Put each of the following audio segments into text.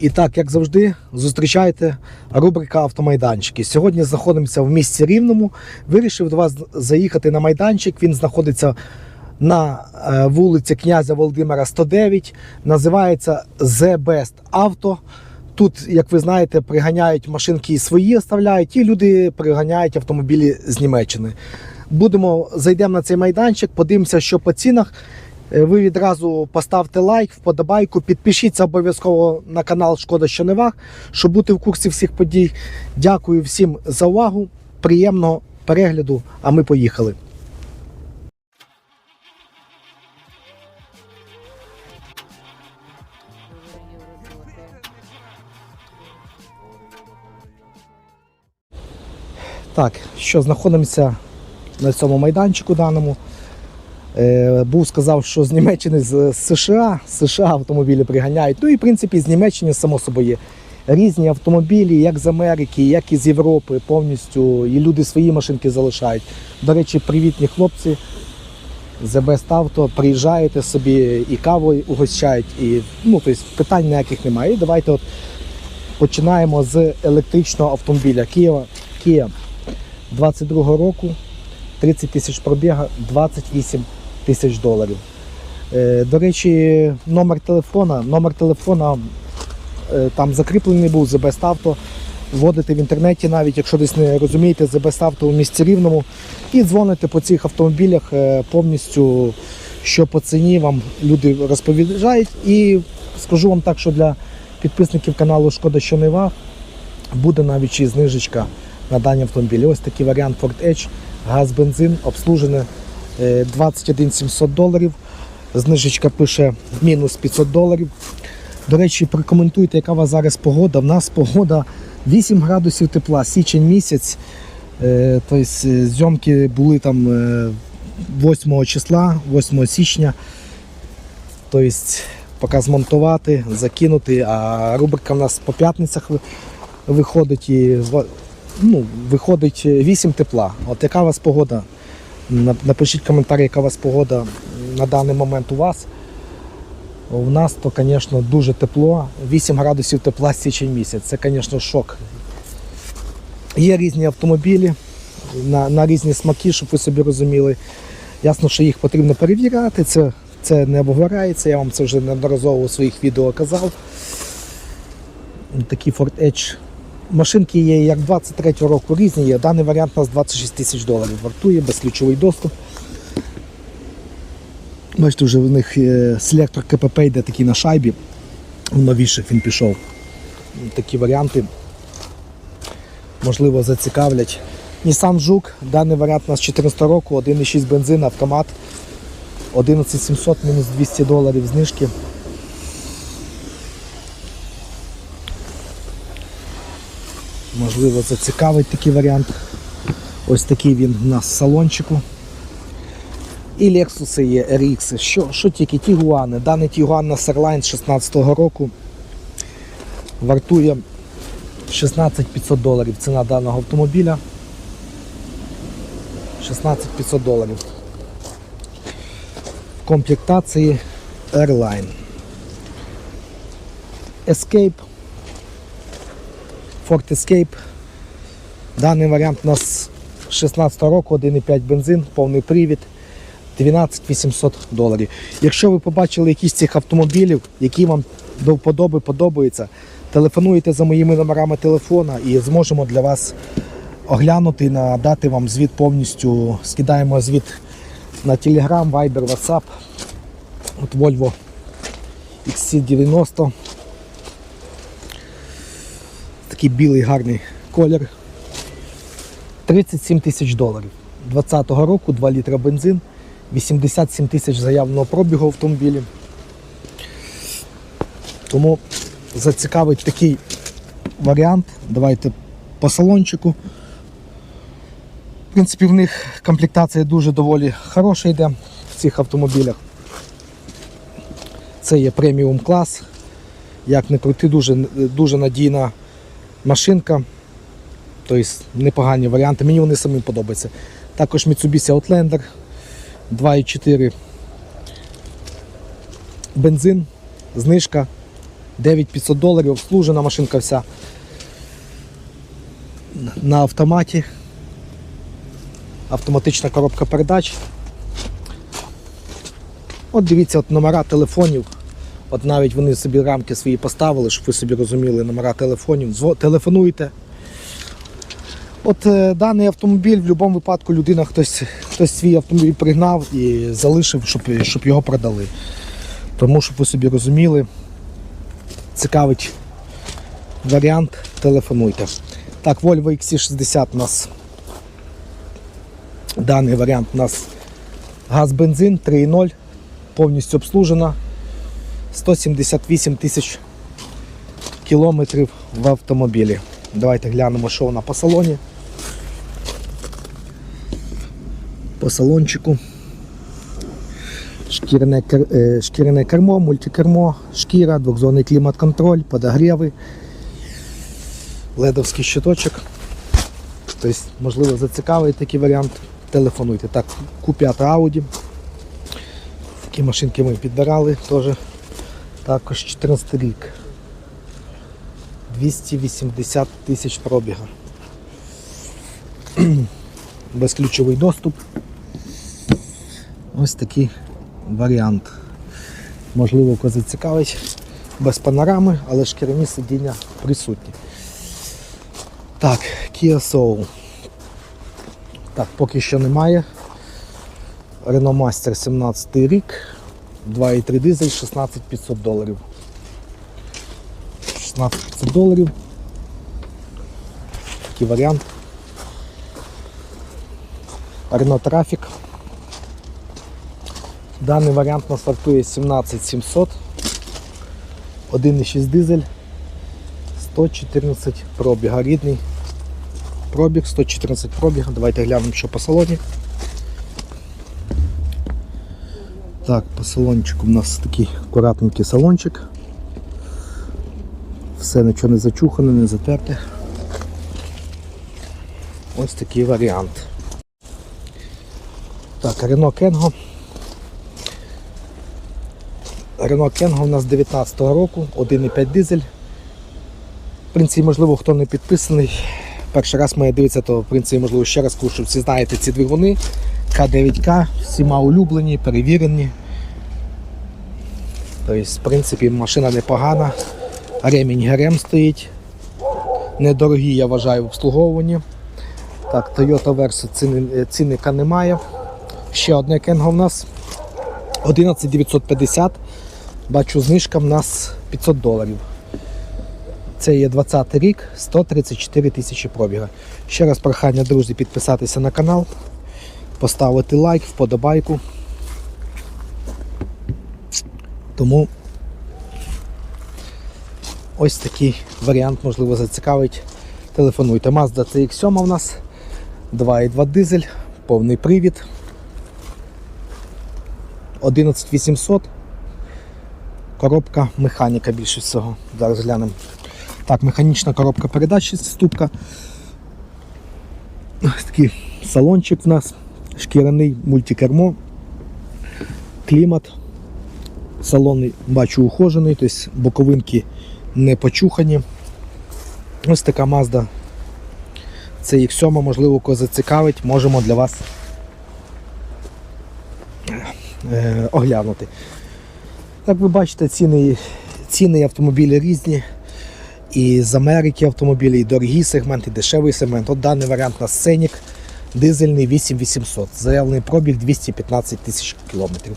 І так, як завжди, зустрічайте рубрика Автомайданчики. Сьогодні знаходимося в місті Рівному. Вирішив до вас заїхати на майданчик. Він знаходиться на е, вулиці князя Володимира 109. Називається The Best Auto. Тут, як ви знаєте, приганяють машинки свої оставляють, і люди приганяють автомобілі з Німеччини. Будемо зайдемо на цей майданчик, подивимося, що по цінах. Е, Ви відразу поставте лайк, вподобайку, підпишіться обов'язково на канал Шкода що не ваг, щоб бути в курсі всіх подій. Дякую всім за увагу. Приємного перегляду. А ми поїхали. Так, що знаходимося на цьому майданчику даному. Е, був сказав, що з Німеччини з США, США автомобілі приганяють. Ну і в принципі з Німеччини, само собою, є різні автомобілі, як з Америки, як і з Європи, повністю. І люди свої машинки залишають. До речі, привітні хлопці. The Best Auto, приїжджаєте собі і каву угощають, і ну, тобто, питань ніяких немає. І давайте от починаємо з електричного автомобіля Kia, Kia 22 року, 30 тисяч пробіга, 28 тисяч доларів. Е, До речі, номер телефона, номер телефона е, там закріплений був Best Auto. Вводите в інтернеті, навіть якщо десь не розумієте, Best Auto у місті Рівному, і дзвоните по цих автомобілях е, повністю, що по ціні вам люди розповідають. І скажу вам так, що для підписників каналу Шкода що не ваг буде навіть й знижечка на дані автомобілі. Ось такий варіант Ford Edge, газ, бензин, обслужене 21 700 доларів. Знижечка пише мінус 500 доларів. До речі, прокоментуйте, яка у вас зараз погода. У нас погода 8 градусів тепла, січень місяць. Е, Тобто е, зйомки були там е, 8 числа, 8 січня. Тобто, поки змонтувати, закинути, а рубрика в нас по п'ятницях виходить і ну, виходить 8 тепла. От яка у вас погода? На- Напишіть коментар, яка у вас погода на даний момент у вас. У нас то, звісно, дуже тепло. 8 градусів тепла січень місяць. Це, звісно, шок. Є різні автомобілі на, на різні смаки, щоб ви собі розуміли. Ясно, що їх потрібно перевіряти. Це, це не обговарається. Я вам це вже неодноразово у своїх відео казав. Такі Ford Edge. Машинки є як 23 року різні є. Даний варіант у нас 26 тисяч доларів вартує, безключовий доступ. Бачите, вже в них е, селектор КПП йде такий на шайбі. В новіших він пішов. Такі варіанти можливо зацікавлять. Nissan Жук, даний варіант у нас 14 року, 1,6 бензин, автомат. 11700 мінус 200 доларів знижки. Можливо, зацікавить такий варіант. Ось такий він у нас в салончику. І Lexus є RX. Що, що тільки Тігуани. Даний Тігуан на Airline 16-го року вартує 16 500 доларів. Ціна даного автомобіля. 16 500 доларів. В комплектації Airline. Escape. Ford Escape. Даний варіант у нас 16 року, 1,5 бензин, повний привід. 12 800 доларів. Якщо ви побачили якісь цих автомобілів, які вам до вподоби подобаються, телефонуйте за моїми номерами телефона і зможемо для вас оглянути надати вам звіт повністю. Скидаємо звіт на Telegram, Viber, WhatsApp. От Volvo XC90. Такий білий гарний колір. 37 тисяч доларів. 20-го року 2 літра бензин, 87 тисяч заявленого пробігу автомобілі. Тому зацікавить такий варіант. Давайте по салончику. В принципі, в них комплектація дуже доволі хороша йде в цих автомобілях. Це є преміум клас. Як не крути, дуже, дуже надійна машинка. Тобто непогані варіанти. Мені вони самі подобаються. Також Mitsubishi Outlander 2,4 бензин, знижка 9500 доларів, обслужена машинка вся на автоматі. Автоматична коробка передач. От дивіться, от номера телефонів. От навіть вони собі рамки свої поставили, щоб ви собі розуміли номера телефонів. Телефонуйте. От е, даний автомобіль в будь-якому випадку людина хтось, хтось свій автомобіль пригнав і залишив, щоб, щоб його продали. Тому, щоб ви собі розуміли, цікавить варіант, телефонуйте. Так, Volvo XC60 у нас. Даний варіант у нас газ-бензин 3.0, повністю обслужена. 178 тисяч кілометрів в автомобілі. Давайте глянемо, що вона по салоні. По салончику. Шкіряне, кер- е, кермо, мультикермо, шкіра, двохзонний клімат-контроль, подогріви, ледовський щиточок. Тобто, можливо, зацікавить такий варіант. Телефонуйте. Так, Q5 Audi. Такі машинки ми підбирали теж. Також 14 рік. 280 тисяч пробіга. Безключовий доступ. Ось такий варіант. Можливо, когось зацікавить. Без панорами, але шкіряні сидіння присутні. Так, Kia Soul. Так, поки що немає. Renault Master 17 рік. 2,3 дизель, 16500 доларів. 16500 доларів. Такий варіант. Renault Traffic. Даний варіант нас вартує 17700. 1,6 дизель. 114 пробіга. Рідний пробіг, 114 пробіга. Давайте глянемо, що по салоні. Так, по салончику у нас такий акуратненький салончик. Все нічого не зачухане, не затерте. Ось такий варіант. Так, Renault Kengo. Renault Kengo у нас 19-го року, 1,5 дизель. В принципі, можливо, хто не підписаний. Перший раз має дивитися, то в принципі, можливо, ще раз кажу, всі знаєте ці двигуни. К9К, всіма улюблені, перевірені. Тобто, в принципі, машина непогана. Ремінь ГРМ стоїть. Недорогі, я вважаю, в обслуговуванні. Так, Toyota Versa ціни, цінника немає. Ще одне кенго в нас 11950. Бачу, знижка в нас 500 доларів. Це є 20 рік, 134 тисячі пробіга. Ще раз прохання, друзі, підписатися на канал, поставити лайк, вподобайку. Тому ось такий варіант, можливо, зацікавить. Телефонуйте. Mazda CX7 у нас 2,2 дизель, повний привід. 11800. Коробка механіка більше всього. Зараз глянемо. Так, механічна коробка передач ступка. Ось такий салончик в нас, шкіряний мультикермо, клімат. Салон бачу ухожений, тобто боковинки не почухані. Ось така Mazda CX7, можливо, кого зацікавить, можемо для вас е, оглянути. Як ви бачите, ціни, ціни автомобілі різні. І з Америки автомобілі, і дорогі сегменти, і дешевий сегмент. От даний варіант на Сценік, дизельний 8800. Заявлений пробіг 215 тисяч кілометрів.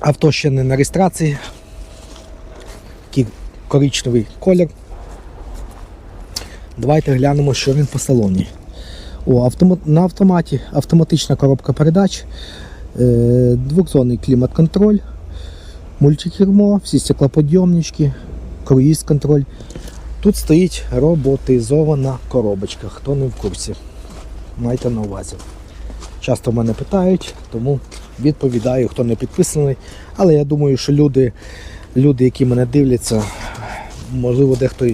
Авто ще не на реєстрації. Такий коричневий колір. Давайте глянемо, що він по салоні. О, автомат, на автоматі автоматична коробка передач, е, двохзонний клімат-контроль, мультикермо, всі стеклоподйомнички, круїз-контроль. Тут стоїть роботизована коробочка, хто не в курсі. Майте на увазі. Часто мене питають, тому відповідаю, хто не підписаний. Але я думаю, що люди, люди які мене дивляться, можливо, дехто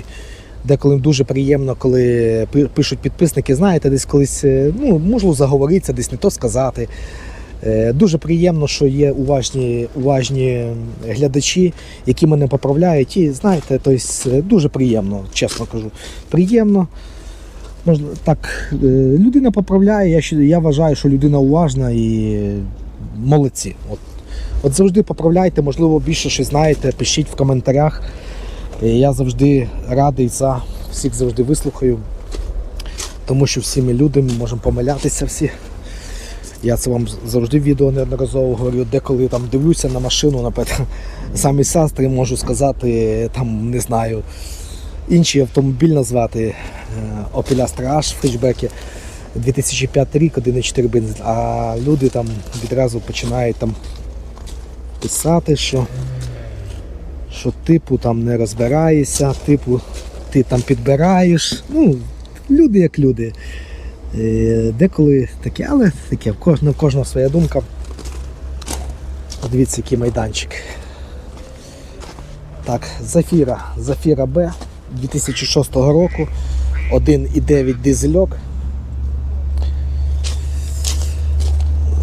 деколи дуже приємно, коли пишуть підписники, знаєте, десь колись, е, ну, можливо, заговоритися, десь не то сказати. Е, Дуже приємно, що є уважні, уважні глядачі, які мене поправляють. І знаєте, тобто, дуже приємно, чесно кажу. Приємно. Так, е, людина поправляє, я, я вважаю, що людина уважна і молодці. От, от завжди поправляйте, можливо, більше щось знаєте, пишіть в коментарях. Я завжди радий за всіх завжди вислухаю. Тому що всі ми люди, ми можемо помилятися всі. Я це вам завжди в відео неодноразово говорю, деколи там дивлюся на машину, наприклад, самі сестри можу сказати, там не знаю, інший автомобіль назвати е, Opel Astra H хетчбекі 2005 рік, 1,4 бензин, а люди там відразу починають там писати, що, що типу там не розбираєшся, типу ти там підбираєш. Ну, люди як люди. Е, Деколи таке, але таке, в кожного, в кожного своя думка. Дивіться, який майданчик. Так, Зафіра, Зафіра Б 2006 року. 1,9 дизельок.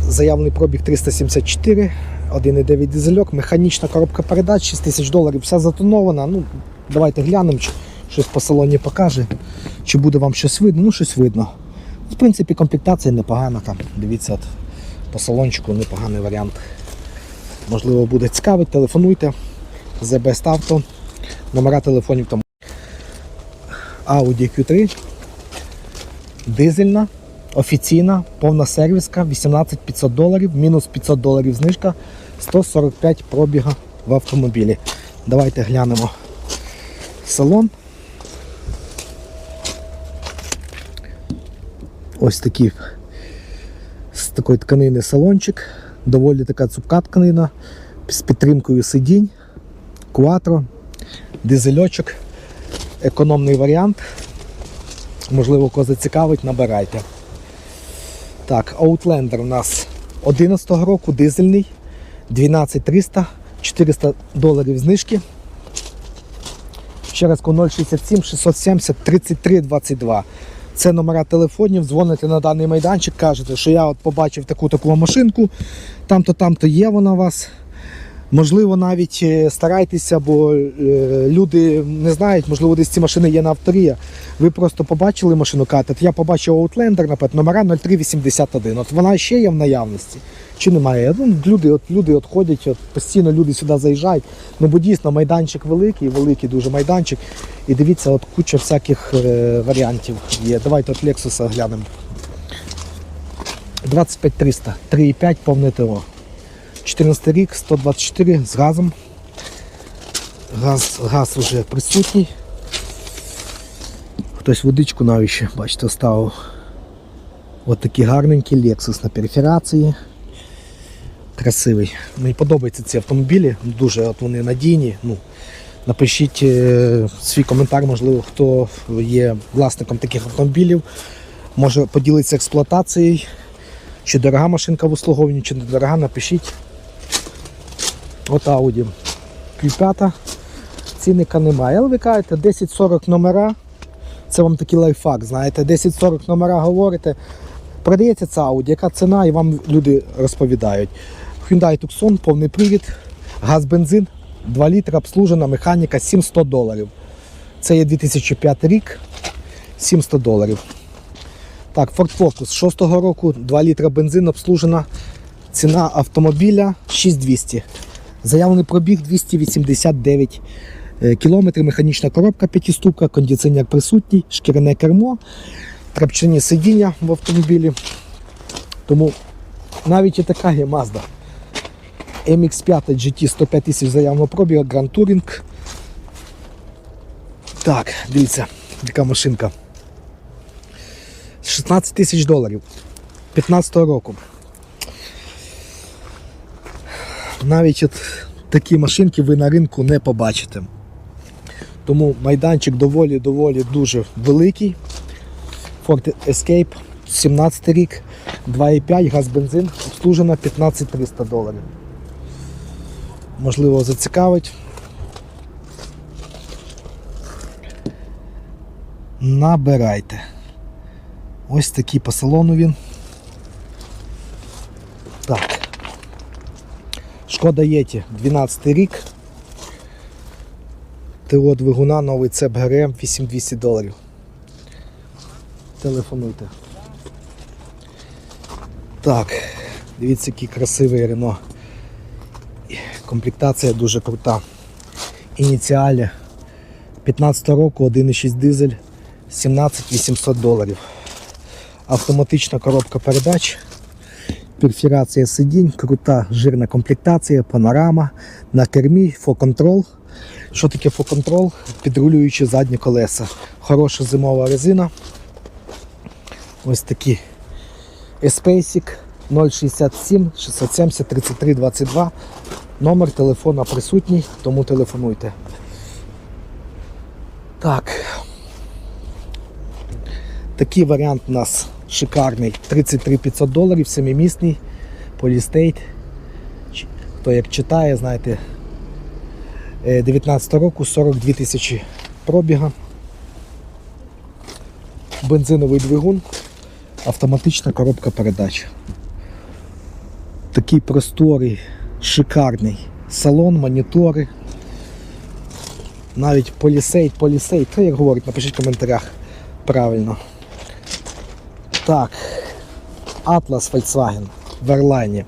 Заявлений пробіг 374, 1,9 дизельок, механічна коробка передач, 6 тисяч доларів, вся затонована. Ну, давайте глянемо, щось по салоні покаже, чи буде вам щось видно. Ну, щось видно. В принципі, комплектація непогана там. Дивіться, от, по салончику непоганий варіант. Можливо, буде цікавить, телефонуйте. The Best. Номера телефонів там. Audi Q3. Дизельна, офіційна, повна сервіска, 18 500 доларів, мінус 500 доларів знижка, 145 пробіга в автомобілі. Давайте глянемо салон. Ось такий з такої тканини салончик. Доволі така цупка тканина з підтримкою сидінь, кватро, дизельочок, економний варіант. Можливо, кого зацікавить, набирайте. Так, Outlander у нас 11 року, дизельний, 12300, 400 доларів знижки. Ще раз 067 670 33 22. Це номера телефонів, дзвоните на даний майданчик, кажете, що я от побачив таку таку машинку, там-то, там-то є вона у вас. Можливо, навіть е, старайтеся, бо е, люди не знають, можливо, десь ці машини є на авторія. Ви просто побачили машину катет. Я побачив Outlander, наприклад, номера 0381. От вона ще є в наявності. Чи немає? Люди, от, люди от от, постійно люди сюди заїжджають. Ну, бо дійсно майданчик великий, великий дуже майданчик. І дивіться, от куча всяких е, варіантів є. Давайте от Lexus глянемо. 25300, 3,5 повне ТО. 14 рік, 124 з газом. Газ, газ вже присутній. Хтось водичку навіть ще, бачите, ставив. Ось такий гарненький Lexus на периферації. Красивий. Мені подобаються ці автомобілі, дуже от вони надійні. Ну, напишіть е, свій коментар, можливо, хто є власником таких автомобілів. Може поділитися експлуатацією. Чи дорога машинка в обслуговуванні, чи не дорога, напишіть. От Audi Q5. Цінника немає. Але ви кажете, 1040 номера. Це вам такий лайфхак, знаєте, 1040 номера говорите. Продається ця Audi, яка ціна, і вам люди розповідають. Hyundai Tucson, повний привід, газ бензин, 2 літра, обслужена механіка 700 доларів. Це є 2005 рік, 700 доларів. Так, Ford Focus 6-го року, 2 літра бензин, обслужена. Ціна автомобіля 6200. Заявлений пробіг 289 е, кілометрів, механічна коробка п'ятиступка, кондиціонер присутній, шкіряне кермо, трапчині сидіння в автомобілі. Тому навіть і така є Mazda. MX5 GT 105 тисяч заявного пробігу, Grand Touring. Так, дивіться, яка машинка. 16 тисяч доларів 15 року. Навіть от такі машинки ви на ринку не побачите. Тому майданчик доволі-доволі дуже великий. Ford Escape 17 рік, 2,5 газ бензин, обслужена 15 300 доларів. Можливо, зацікавить. Набирайте. Ось такий по салону він. Так. Шкода Єті, 12 рік. ТО двигуна, новий цеп ГРМ 8200 доларів. Телефонуйте. Так, дивіться, який красивий Рено. Комплектація дуже крута. Ініціалі 15 року 1,6 дизель 17 800 доларів. Автоматична коробка передач, перфірація сидінь, крута жирна комплектація, панорама, на кермі, фоконтрол. Що таке фоконтрол? Підрулюючи задні колеса. Хороша зимова резина. Ось такі Espacek 067 670 33 22. Номер телефона присутній, тому телефонуйте. Так. Такий варіант у нас шикарний. 33 500 доларів, семимісний, полістейт. Хто як читає, знаєте, е, 19 року 42 тисячі пробіга. Бензиновий двигун, автоматична коробка передач. Такий просторий, шикарний салон, монітори. Навіть полісейт, полісейт. Хто як говорить, напишіть в коментарях правильно. Так. Atlas Volkswagen в Ерлайні.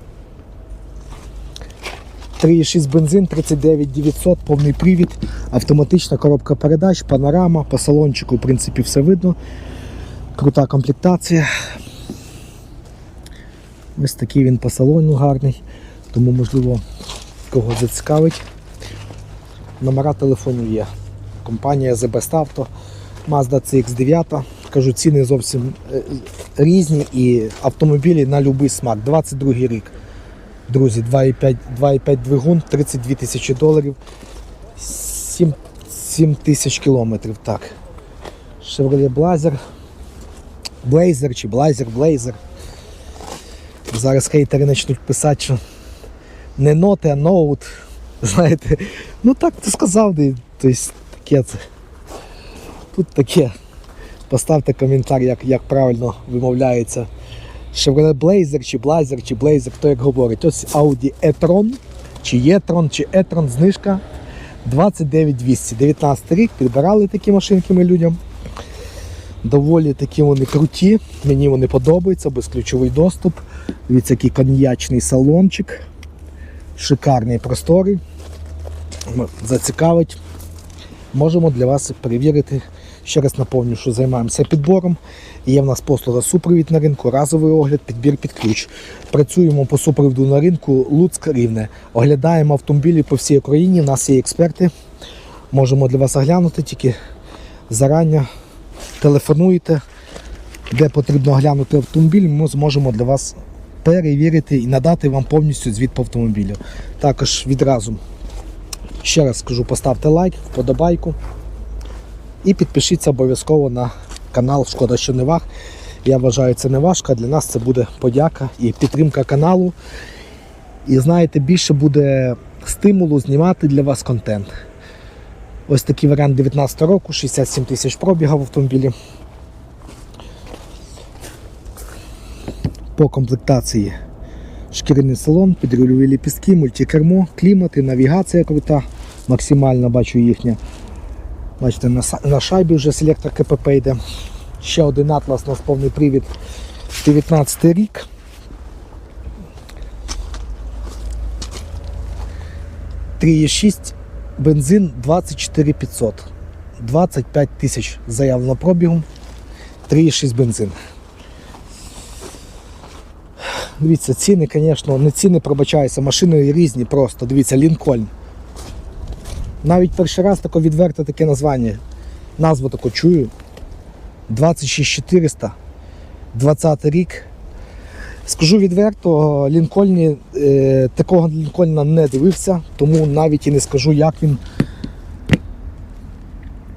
3,6 бензин, 39 900, повний привід, автоматична коробка передач, панорама, по салончику, в принципі, все видно. Крута комплектація. Ось такий він по салону гарний, тому можливо кого зацікавить. Номера телефонів є. Компанія The Best Auto, Mazda CX9. Кажу, ціни зовсім е, різні і автомобілі на будь-який смак. 22 рік. Друзі, 2,5 2,5 двигун, 32 тисячі доларів, 7, 7 тисяч кілометрів. Так. Chevrolet Blazer. Blazer чи Blazer, Blazer. Зараз хейтери почнуть писати, що не ноти, а ноут. Знаєте, ну так ти сказав, тобто таке це. Тут таке. Поставте коментар, як, як правильно вимовляється. Chevrolet Blazer, чи Blazer, чи Blazer, хто як говорить. Ось Audi e-tron, чи e-tron, чи e-tron, знижка 29200. 19 рік, підбирали такі машинки ми людям. Доволі такі вони круті, мені вони подобаються, безключовий доступ. Дивіться, який коньячний салончик. Шикарний просторий. М, Зацікавить. Можемо для вас перевірити. Ще раз наповню, що займаємося підбором. Є в нас послуга супровід на ринку, разовий огляд, підбір під ключ. Працюємо по супроводу на ринку Луцьк Рівне. Оглядаємо автомобілі по всій Україні. У нас є експерти. Можемо для вас оглянути тільки зарані. Телефонуйте, де потрібно оглянути автомобіль, ми зможемо для вас перевірити і надати вам повністю звіт по автомобілю. Також відразу ще раз скажу, поставте лайк, вподобайку і підпишіться обов'язково на канал Шкода, що не ваг. Я вважаю, це не важко. Для нас це буде подяка і підтримка каналу. І знаєте, більше буде стимулу знімати для вас контент. Ось такий варіант 19 року, 67 тисяч пробіга в автомобілі. По комплектації шкіряний салон, підрульові ліпістки, мультикермо, клімат і навігація крута, максимально бачу їхня. Бачите, на, шайбі вже селектор КПП йде. Ще один атлас у нас повний привід 19 рік. Три шість бензин 24 500. 25 тисяч заявлено пробігу. 3,6 бензин. Дивіться, ціни, звісно, не ціни пробачаються, машини різні просто. Дивіться, Лінкольн. Навіть перший раз таке відверте таке названня. Назву таку чую. 26400, 20 рік. Скажу відверто, Лінкольні, е, такого Лінкольна не дивився, тому навіть і не скажу, як він.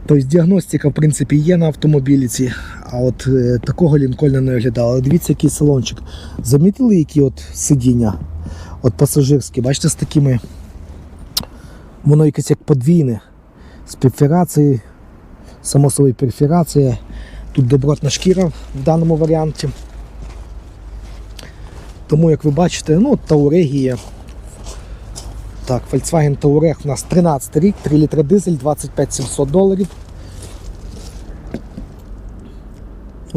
Тобто діагностика, в принципі, є на автомобілі ці, а от е, такого Лінкольна не оглядав. Дивіться, який салончик. Замітили, які от сидіння? От пасажирські, бачите, з такими. Воно якесь як подвійне. З перфорацією, само собою перфорація. Тут добротна шкіра в даному варіанті. Тому, як ви бачите, ну, Таурегія Так, Volkswagen Touareg у нас 13 рік, 3 літра дизель, 25 700 доларів.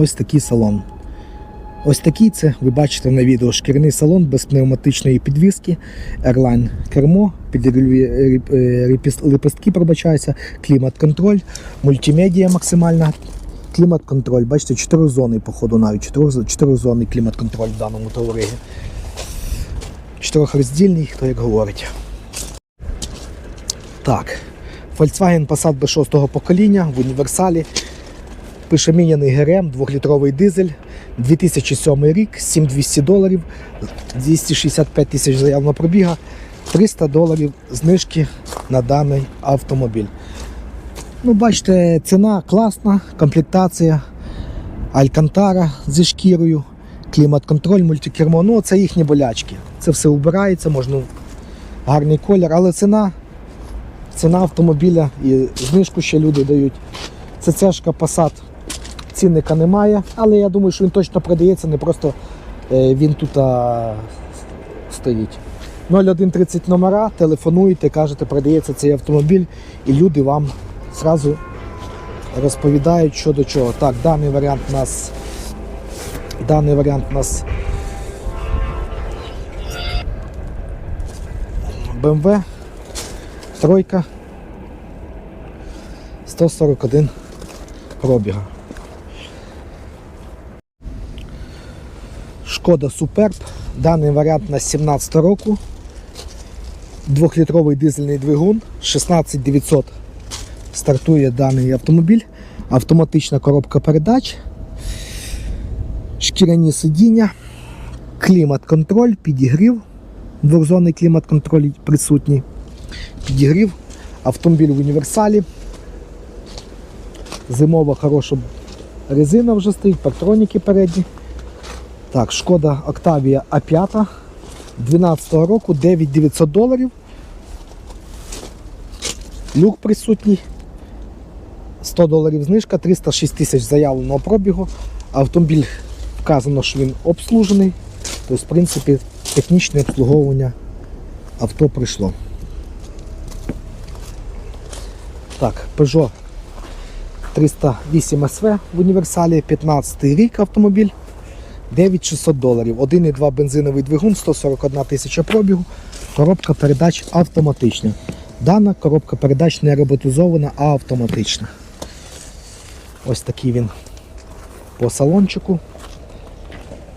Ось такий салон. Ось такий це ви бачите на відео шкіряний салон без пневматичної підвіски, Airline кермо, підігріві е, лепестки пробачаються, клімат-контроль, мультимедія максимальна. Клімат-контроль, бачите, 4 зони, походу, навіть 4, 4 зони клімат-контроль в даному товаригі. Чотирьохроздільний, хто як говорить. Так, Volkswagen Passat B6 покоління в універсалі. Пише міняний ГРМ, 2-літровий дизель, 2007 рік, 7200 доларів, 265 тисяч заявного пробіга, 300 доларів знижки на даний автомобіль. Ну, бачите, ціна класна, комплектація, алькантара зі шкірою, клімат-контроль, мультикермо. Ну, це їхні болячки. Це все убирається, можна гарний колір, але ціна, ціна автомобіля і знижку ще люди дають. Це цешка Passat цінника немає, але я думаю, що він точно продається, не просто е, він тут стоїть. 0130 номера, телефонуєте, кажете, продається цей автомобіль, і люди вам зразу розповідають, що до чого. Так, даний варіант у нас. Даний варіант у нас BMW тройка 141 пробіга. Шкода Суперб. Даний варіант на 17 року. Двохлітровий дизельний двигун, 16900 стартує даний автомобіль, автоматична коробка передач, шкіряні сидіння, клімат-контроль, підігрів, двохзонний клімат-контроль присутній, підігрів, автомобіль в універсалі, зимова хороша резина вже стоїть, патроніки передні. Так, шкода Octavia A5 12 року, 9900 доларів. Люк присутній. 100 доларів знижка, 306 тисяч заявленого пробігу. Автомобіль вказано, що він обслужений. Тобто, в принципі, технічне обслуговування авто прийшло. Так, Peugeot 308 SV в універсалі, 15 рік автомобіль. 9600 доларів. 1,2 бензиновий двигун, 141 тисяча пробігу. Коробка передач автоматична. Дана коробка передач не роботизована, а автоматична. Ось такий він по салончику.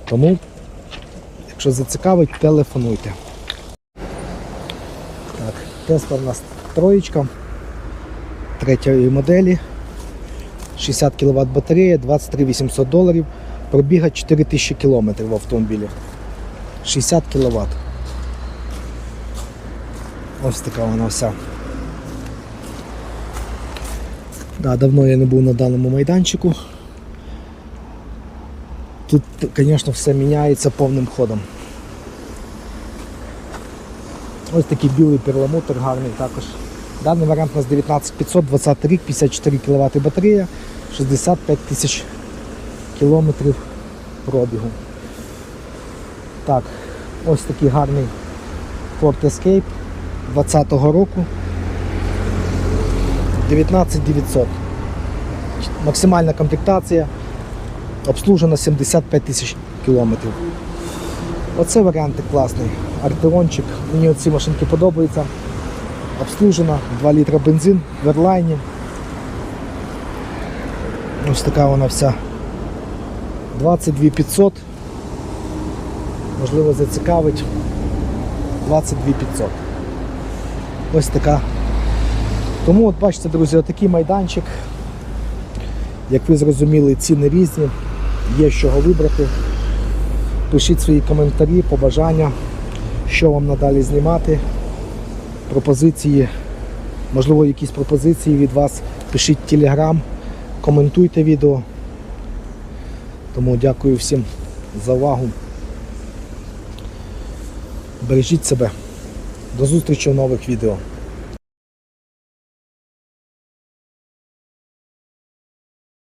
Тому, якщо зацікавить, телефонуйте. Так, Тесла у нас троєчка третьої моделі. 60 кВт батарея, 23 800 доларів. Пробіга 4000 км в автомобілі. 60 кВт. Ось така вона вся. Да, давно я не був на даному майданчику. Тут, звісно, все міняється повним ходом. Ось такий білий перламутр гарний також. Даний варіант у нас 19500, 20 рік, 54 кВт батарея, 65 тисяч кілометрів пробігу. Так, ось такий гарний Ford Escape 20-го року. 19900. Максимальна комплектація. Обслужена 75 тисяч кілометрів. Оце варіант класний. Артеончик. Мені оці машинки подобаються. Обслужена, 2 літра бензин в Ерлайні. Ось така вона вся. 22 500. Можливо, зацікавить. 22 500. Ось така. Тому от бачите, друзі, отакий майданчик. Як ви зрозуміли, ціни різні, є з чого вибрати. Пишіть свої коментарі, побажання, що вам надалі знімати, пропозиції, можливо, якісь пропозиції від вас. Пишіть телеграм, коментуйте відео. Тому дякую всім за увагу. Бережіть себе. До зустрічі в нових відео.